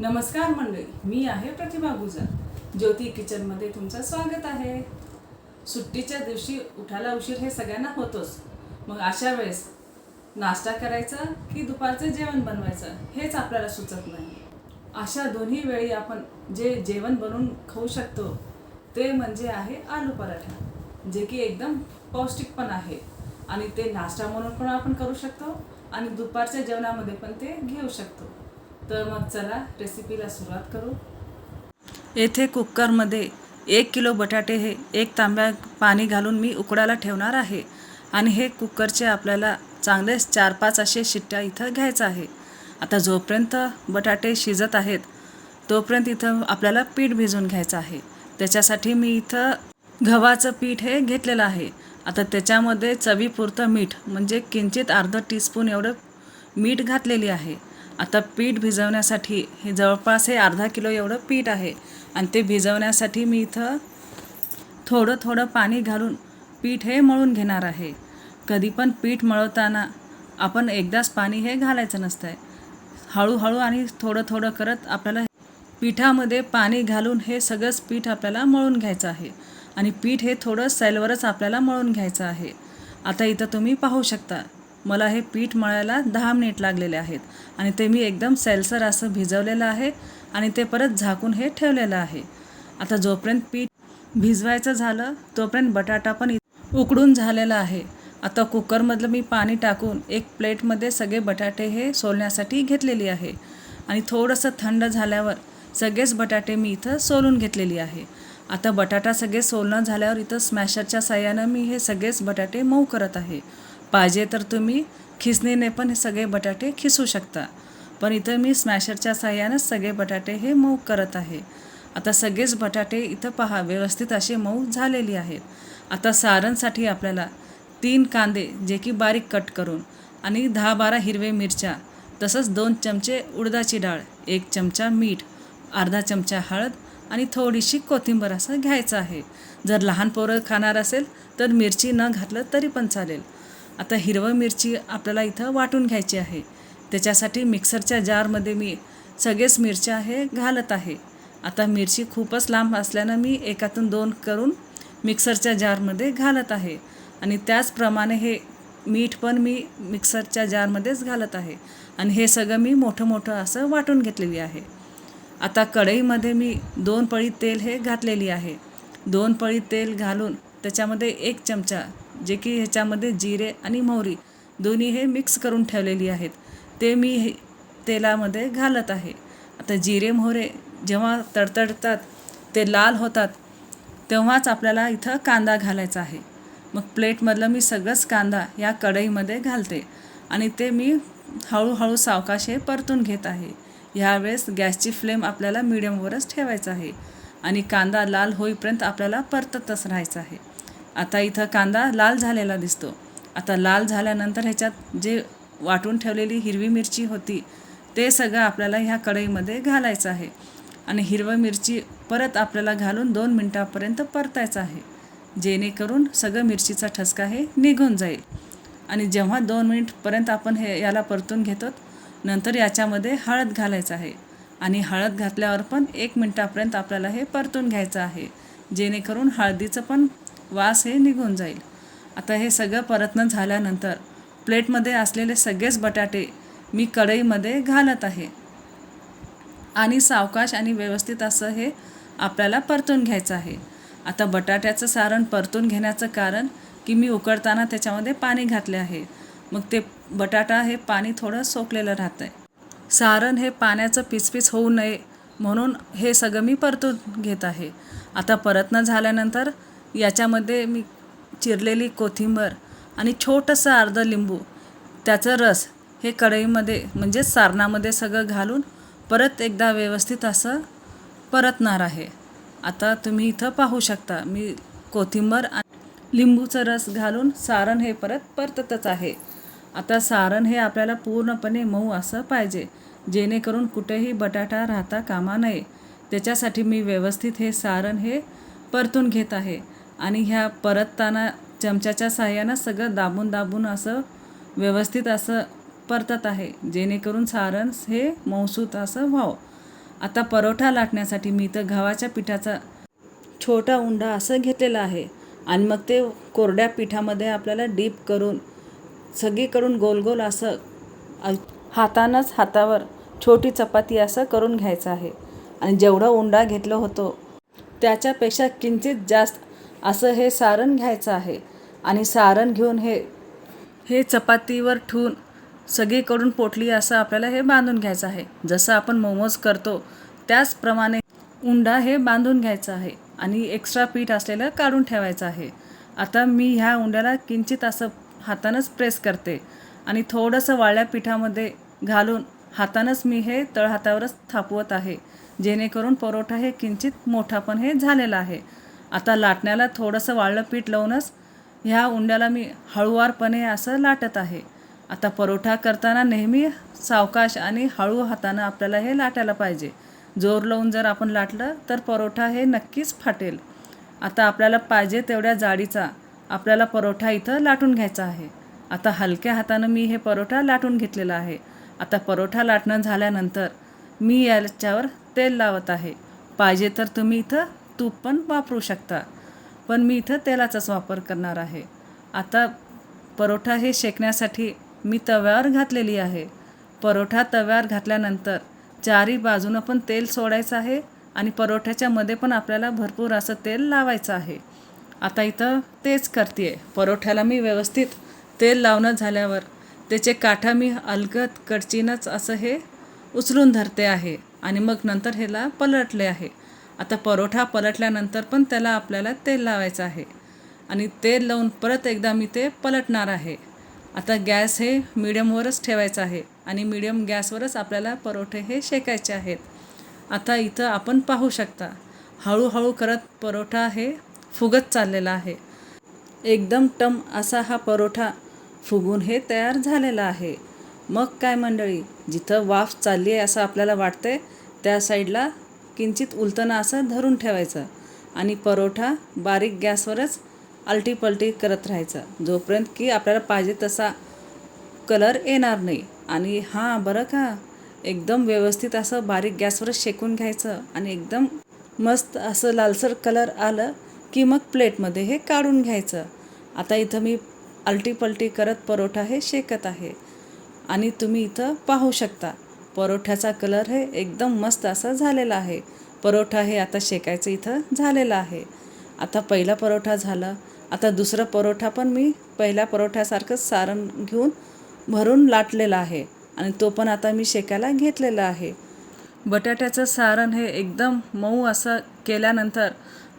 नमस्कार मंडळी मी आहे प्रतिभा गुजर. ज्योती किचनमध्ये तुमचं स्वागत आहे. सुट्टीच्या दिवशी उठायला उशीर हे सगळ्यांना होतोच. मग अशा वेळेस नाश्ता करायचा की दुपारचं जेवण बनवायचं हेच आपल्याला सुचत नाही. अशा दोन्ही वेळी आपण जे जेवण बनवून खाऊ शकतो ते म्हणजे आहे आलू पराठा जे की एकदम पौष्टिक पण आहे. आणि ते नाश्ता म्हणून पण आपण करू शकतो आणि दुपारच्या जेवणामध्ये पण ते घेऊ शकतो. तर मग चला रेसिपीला सुरुवात करू. येथे कुकरमध्ये एक किलो बटाटे हे एक तांब्या पाणी घालून मी उकडायला ठेवणार आहे. आणि हे कुकरचे आपल्याला चांगले चार पाच असे शिट्ट्या इथं घ्यायचं आहे. आता जोपर्यंत बटाटे शिजत आहेत तोपर्यंत इथं आपल्याला पीठ भिजवून घ्यायचं आहे. त्याच्यासाठी मी इथं गव्हाचं पीठ हे घेतलेलं आहे. आता त्याच्यामध्ये चवीपुरतं मीठ म्हणजे किंचित अर्धं टीस्पून एवढं मीठ घातलेली आहे. आता पीठ भिजवण्यासाठी हे जवळपास हे अर्धा किलो एवढं पीठ आहे. आणि ते भिजवण्यासाठी मी इथं थोडं थोडं पाणी घालून पीठ हे मळून घेणार आहे. कधी पण पीठ मळवताना आपण एकदाच पाणी हे घालायचं नसतं आहे हळूहळू आणि थोडं थोडं करत आपल्याला पिठामध्ये पाणी घालून हे सगळंच पीठ आपल्याला मळून घ्यायचं आहे. आणि पीठ हे थोडं सैलवरच आपल्याला मळून घ्यायचं आहे. आता इथं तुम्ही पाहू शकता. मला हे पीठ मळायला दहा मिनिट लागलेले आहेत आणि ते मी एकदम सैलसर असं भिजवलेलं आहे आणि ते परत झाकून हे ठेवलेलं आहे. आता जोपर्यंत पीठ भिजवायचं झालं तोपर्यंत बटाटा पण उकडून झालेला आहे. आता कुकरमधलं मी पाणी टाकून एक प्लेटमध्ये सगळे बटाटे हे सोलण्यासाठी घेतलेली आहे आणि थोडंसं थंड झाल्यावर सगळेच बटाटे मी इथं सोलून घेतलेली आहे. आता बटाटा सगळे सोलणं झाल्यावर इथं स्मॅशरच्या साह्यानं मी हे सगळेच बटाटे मऊ करत आहे. पाहिजे तर तुम्ही खिसणीने पण हे सगळे बटाटे खिसू शकता. पण इथं मी स्मॅशरच्या साह्यानंच सगळे बटाटे हे मऊ करत आहे. आता सगळेच बटाटे इथं पहा व्यवस्थित असे मऊ झालेली आहेत. आता सारणसाठी आपल्याला तीन कांदे जे की बारीक कट करून आणि दहा बारा हिरवे मिरच्या तसंच दोन चमचे उडदाची डाळ एक चमचा मीठ अर्धा चमचा हळद आणि थोडीशी कोथिंबीर असं घ्यायचं आहे. जर लहान पोरं खाणार असेल तर मिरची न घातलं तरी पण चालेल. आता हिरवं मिरची आपल्याला इथं वाटून घ्यायची आहे. त्याच्यासाठी मिक्सरच्या जारमध्ये मी सगळेच मिरच्या हे घालत आहे. आता मिरची खूपच लांब असल्यानं मी एकातून दोन करून मिक्सरच्या जारमध्ये घालत आहे. आणि त्याचप्रमाणे हे मीठ पण मी मिक्सरच्या जारमध्येच घालत आहे. आणि हे सगळं मी मोठं मोठं असं वाटून घेतलेली आहे. आता कढईमध्ये मी दोन पळी तेल हे घातलेली आहे. दोन पळी तेल घालून त्याच्यामध्ये एक चमचा जे की ह्याच्यामध्ये जिरे आणि मोहरी दोन्ही हे मिक्स करून ठेवलेली आहेत. ते मी हे तेलामध्ये घालत आहे. आता जिरे मोहरे जेव्हा तडतडतात ते लाल होतात तेव्हाच आपल्याला इथं कांदा घालायचा आहे. मग प्लेटमधलं मी सगळंच कांदा या कढईमध्ये घालते आणि ते मी हळूहळू सावकाश हे परतून घेत आहे. ह्यावेळेस गॅसची फ्लेम आपल्याला मिडियमवरच ठेवायचं आहे आणि कांदा लाल होईपर्यंत आपल्याला परततच राहायचं आहे. आता इथं कांदा लाल झालेला दिसतो. आता लाल झाल्यानंतर ह्याच्यात जे वाटून ठेवलेली हिरवी मिरची होती ते सगळं आपल्याला ह्या कढईमध्ये घालायचं आहे. आणि हिरवं मिरची परत आपल्याला घालून दोन मिनटापर्यंत परतायचं आहे. जेणेकरून सगळं मिरचीचा ठसका हे निघून जाईल. आणि जेव्हा दोन मिनिटपर्यंत आपण हे याला परतून घेतो नंतर याच्यामध्ये हळद घालायचं आहे. आणि हळद घातल्यावर पण एक मिनटापर्यंत आपल्याला हे परतून घ्यायचं आहे. जेणेकरून हळदीचं पण वास हे निघून जाईल. आता हे सगळं परतणं झाल्यानंतर प्लेटमध्ये असलेले सगळेच बटाटे मी कढईमध्ये घालत आहे. आणि सावकाश आणि व्यवस्थित असं हे आपल्याला परतून घ्यायचं आहे. आता बटाट्याचं सारण परतून घेण्याचं कारण की मी उकडताना त्याच्यामध्ये पाणी घातले आहे. मग ते बटाटा हे पाणी थोडं सोकलेलं राहतं आहे सारण हे पाण्याचं पिचपिच होऊ नये म्हणून हे सगळं मी परतून घेत आहे. आता परतणं झाल्यानंतर याच्यामध्ये मी चिरलेली कोथिंबर आणि छोटंसं अर्धं लिंबू त्याचं रस हे कढईमध्ये म्हणजेच सारणामध्ये सगळं घालून परत एकदा व्यवस्थित असं परतणार आहे. आता तुम्ही इथं पाहू शकता मी कोथिंबर आणि लिंबूचं रस घालून सारण हे परत परततच आहे. आता सारण हे आपल्याला पूर्णपणे मऊ असं पाहिजे जेणेकरून कुठेही बटाटा राहता कामा नये. त्याच्यासाठी मी व्यवस्थित हे सारण हे परतून घेत आहे. आणि ह्या परतताना चमच्याच्या साह्यानं सगळं दाबून दाबून असं व्यवस्थित असं परतत आहे. जेणेकरून सारण हे मऊसूत असं व्हावं. आता परोठा लाटण्यासाठी मी तर गव्हाच्या पिठाचा छोटा उंडा असं घेतलेला आहे. आणि मग ते कोरड्या पिठामध्ये आपल्याला डीप करून सगळीकडून गोल गोल असं हातानंच हातावर छोटी चपाती असं करून घ्यायचं आहे. आणि जेवढं उंडा घेतलं होतो त्याच्यापेक्षा किंचित जास्त असं हे सारण घ्यायचं आहे. आणि सारण घेऊन हे हे चपातीवर ठेवून सगळीकडून पोटली असं आपल्याला हे बांधून घ्यायचं आहे. जसं आपण मोमोज करतो त्याचप्रमाणे उंडा हे बांधून घ्यायचं आहे. आणि एक्स्ट्रा पीठ असलेलं काढून ठेवायचं आहे. आता मी ह्या उंड्याला किंचित असं हातानंच प्रेस करते. आणि थोडंसं वाळल्या पिठामध्ये घालून हातानंच मी हे तळहातावरच थापवत आहे. जेणेकरून परोठा हे किंचित मोठा पण हे झालेला आहे. आता लाटण्याला थोडंसं वाळलं पीठ लावूनच ह्या उंड्याला मी हळुवारपणे असं लाटत आहे. आता परोठा करताना नेहमी सावकाश आणि हळू हातानं आपल्याला हे लाटायला पाहिजे. जोर लावून जर आपण लाटलं तर परोठा हे नक्कीच फाटेल. आता आपल्याला पाहिजे तेवढ्या जाडीचा आपल्याला परोठा इथं लाटून घ्यायचा आहे. आता हलक्या हातानं मी हे परोठा लाटून घेतलेला आहे. आता परोठा लाटणं झाल्यानंतर मी याच्यावर तेल लावत आहे. पाहिजे तर तुम्ही इथं तूप पण वापरू शकता. पण मी इथं तेलाचाच वापर करणार आहे. आता परोठा हे शेकण्यासाठी मी तव्यावर घातलेली आहे. परोठा तव्यावर घातल्यानंतर चारी बाजूनं पण तेल सोडायचं आहे आणि परोठ्याच्या मध्ये पण आपल्याला भरपूर असं तेल लावायचं आहे. आता इथं तेच करते परोठ्याला मी व्यवस्थित तेल लावणं झाल्यावर त्याचे काठा मी अलगद कडचीनंच असं हे उचलून धरते आहे आणि मग नंतर ह्याला पलटले आहे. आता परोठा पलटल्यानंतर पण त्याला आपल्याला तेल लावायचं आहे. आणि तेल लावून परत एकदा मी ते पलटणार आहे. आता गॅस हे मिडियमवरच ठेवायचं आहे आणि मिडियम गॅसवरच आपल्याला परोठे हे शेकायचे आहेत. आता इथं आपण पाहू शकता हळूहळू करत परोठा हे फुगत चाललेला आहे. एकदम टम असा हा परोठा फुगून हे तयार झालेला आहे. मग काय मंडळी जिथं वाफ चालली आहे असं आपल्याला वाटते त्या साईडला किंचित उलटणं असं धरून ठेवायचं आणि परोठा बारीक गॅसवरच अलटीपलटी करत राहायचं. जोपर्यंत की आपल्याला पाहिजे तसा कलर येणार नाही. आणि हां बरं का? एकदम व्यवस्थित असं बारीक गॅसवरच शेकून घ्यायचं आणि एकदम मस्त असं लालसर कलर आलं की मग प्लेटमध्ये हे काढून घ्यायचं. आता इथं मी अलटीपलटी करत परोठा हे शेकत आहे आणि तुम्ही इथं पाहू शकता. परोठ्याचा कलर हे एकदम मस्त असा झालेला आहे. परोठा हे आता शेकायचं इथं झालेलं आहे. आता पहिला परोठा झाला. आता दुसरा परोठा पण मी पहिल्या परोठ्यासारखंच सारण घेऊन भरून लाटलेला आहे आणि तो पण आता मी शेकायला घेतलेला आहे. बटाट्याचं सारण हे एकदम मऊ असं केल्यानंतर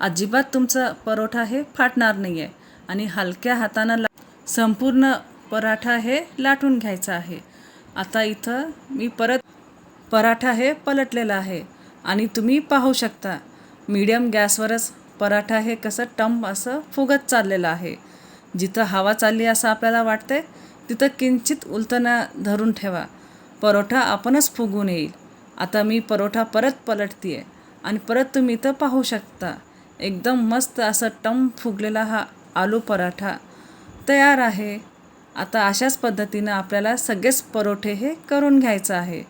अजिबात तुमचा परोठा हे फाटणार नाही आहे आणि हलक्या हातानं ला संपूर्ण पराठा हे लाटून घ्यायचा आहे. आता इथं मी परत पराठा हे पलटलेला आहे. आणि तुम्ही पाहू शकता मीडियम गॅसवरच पराठा हे कसं टम असं फुगत चाललेलं आहे. जिथं हवा चालली असं आपल्याला वाटते तिथं किंचित उलटणा धरून ठेवा. परोठा आपणच फुगून येईल. आता मी परोठा परत पलटते आहे आणि परत तुम्ही इथं पाहू शकता एकदम मस्त असं टम फुगलेला हा आलू पराठा तयार आहे. आता अशाच पद्धतीनं आपल्याला सगळेच परोठे हे करून घ्यायचं आहे.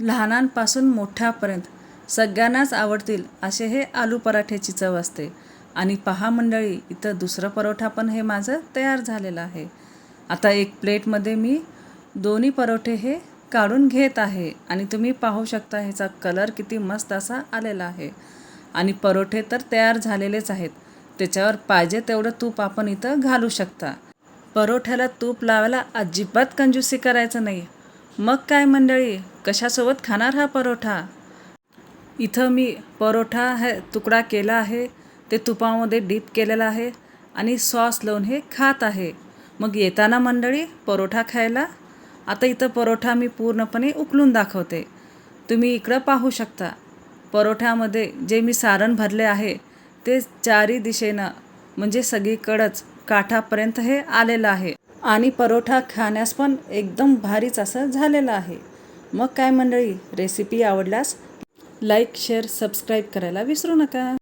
लहानांपासून मोठ्यापर्यंत सगळ्यांनाच आवडतील असे हे आलू पराठ्याची चव असते. आणि पहा मंडळी इथं दुसरं परोठा पण हे माझं तयार झालेलं आहे. आता एक प्लेटमध्ये मी दोन्ही परोठे हे काढून घेत आहे. आणि तुम्ही पाहू शकता ह्याचा कलर किती मस्त असा आलेला आहे. आणि परोठे तर तयार झालेलेच आहेत. त्याच्यावर पाहिजे तेवढं तूप आपण इथं घालू शकता. परोठ्याला तूप लावायला अजिबात कंजूसी करायचं नाही. मग काय मंडळी? कशासोबत खाणार हा परोठा? इथं मी परोठा हे तुकडा केला आहे ते तुपामध्ये डीप केलेला आहे आणि सॉस लावून हे खात आहे. मग येताना मंडळी परोठा खायला? आता इथं परोठा मी पूर्णपणे उकलून दाखवते. तुम्ही इकडं पाहू शकता. परोठ्यामध्ये जे मी सारण भरले आहे ते चारी दिशेनं म्हणजे सगळीकडंच काठापर्यंत हे आलेलं आहे. आणि परोठा खाण्यास पण एकदम भारीच असं झालेलं आहे. मग काय मंडळी रेसिपी आवडल्यास लाईक शेअर सबस्क्राईब करायला विसरू नका.